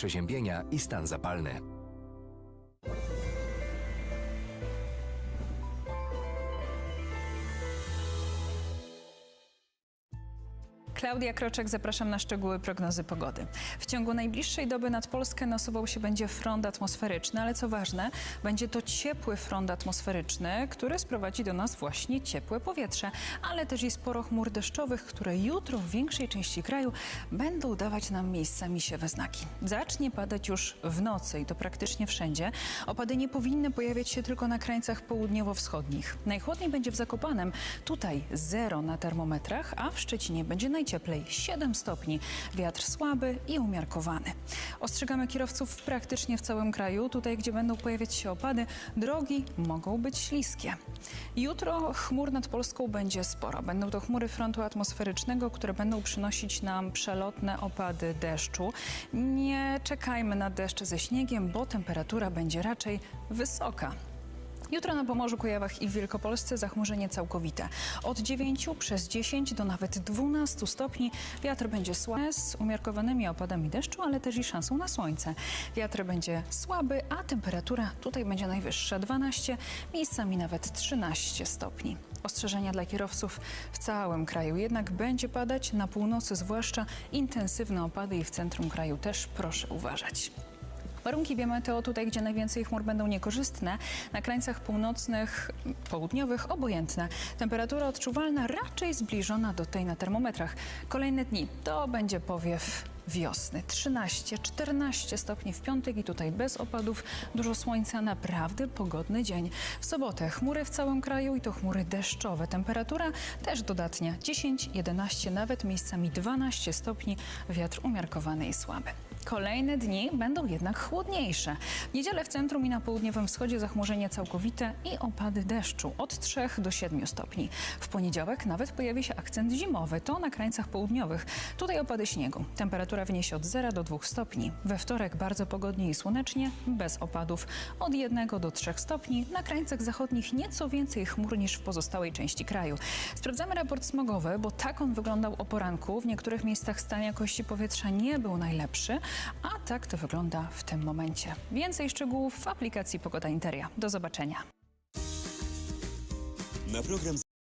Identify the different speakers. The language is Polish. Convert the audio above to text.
Speaker 1: przeziębienia i stan zapalny.
Speaker 2: Klaudia Kroczek, zapraszam na szczegóły prognozy pogody. W ciągu najbliższej doby nad Polskę nasuwał się będzie front atmosferyczny, ale co ważne, będzie to ciepły front atmosferyczny, który sprowadzi do nas właśnie ciepłe powietrze, ale też i sporo chmur deszczowych, które jutro w większej części kraju będą dawać nam miejscami siewe znaki. Zacznie padać już w nocy i to praktycznie wszędzie. Opady nie powinny pojawiać się tylko na krańcach południowo-wschodnich. Najchłodniej będzie w Zakopanem, tutaj zero na termometrach, a w Szczecinie będzie najcieplej 7 stopni. Wiatr słaby i umiarkowany. Ostrzegamy kierowców praktycznie w całym kraju. Tutaj, gdzie będą pojawiać się opady, drogi mogą być śliskie. Jutro chmur nad Polską będzie sporo. Będą to chmury frontu atmosferycznego, które będą przynosić nam przelotne opady deszczu. Nie czekajmy na deszcze ze śniegiem, bo temperatura będzie raczej wysoka. Jutro na Pomorzu, Kujawach i w Wielkopolsce zachmurzenie całkowite. Od 9 przez 10 do nawet 12 stopni wiatr będzie słaby z umiarkowanymi opadami deszczu, ale też i szansą na słońce. Wiatr będzie słaby, a temperatura tutaj będzie najwyższa 12, miejscami nawet 13 stopni. Ostrzeżenia dla kierowców w całym kraju. Jednak będzie padać na północy, zwłaszcza intensywne opady i w centrum kraju też proszę uważać. Warunki biometeo tutaj, gdzie najwięcej chmur będą niekorzystne, na krańcach północnych, południowych obojętne. Temperatura odczuwalna raczej zbliżona do tej na termometrach. Kolejne dni to będzie powiew wiosny. 13-14 stopni w piątek i tutaj bez opadów, dużo słońca, naprawdę pogodny dzień. W sobotę chmury w całym kraju i to chmury deszczowe. Temperatura też dodatnia 10-11, nawet miejscami 12 stopni, wiatr umiarkowany i słaby. Kolejne dni będą jednak chłodniejsze. W niedzielę w centrum i na południowym wschodzie zachmurzenie całkowite i opady deszczu od 3 do 7 stopni. W poniedziałek nawet pojawi się akcent zimowy, to na krańcach południowych. Tutaj opady śniegu. Temperatura od 0 do 2 stopni. We wtorek bardzo pogodnie i słonecznie, bez opadów. Od 1 do 3 stopni. Na krańcach zachodnich nieco więcej chmur niż w pozostałej części kraju. Sprawdzamy raport smogowy, bo tak on wyglądał o poranku. W niektórych miejscach stan jakości powietrza nie był najlepszy, a tak to wygląda w tym momencie. Więcej szczegółów w aplikacji Pogoda Interia. Do zobaczenia.
Speaker 3: Na program